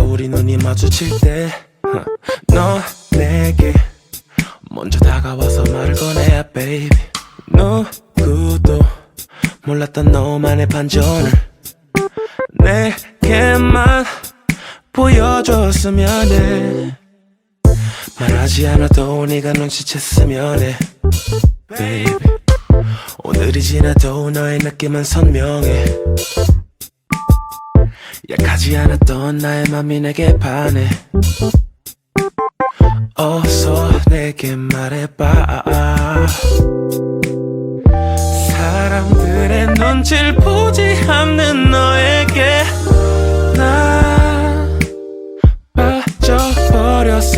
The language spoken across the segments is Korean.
우리 눈이 마주칠 때 너 내게 먼저 다가와서 말을 꺼내 baby. 누구도 몰랐던 너만의 반전을 내게만 보여줬으면 해. 말하지 않아도 네가 눈치챘으면 해. baby. 오늘이 지나도 너의 느낌은 선명해 약하지 않았던 나의 맘이 내게 반해. 어서 내게 말해봐. 사람들의 눈치를 보지 않는 너에게 나 빠져버렸어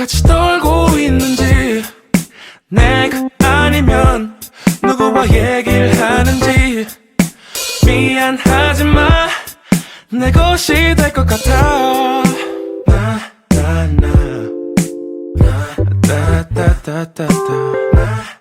같이 떨고 있는지. 내가 아니면 누구와 얘기를 하는지. 미안하지만 내 것이 될 것 같아. 나나나나나나나나나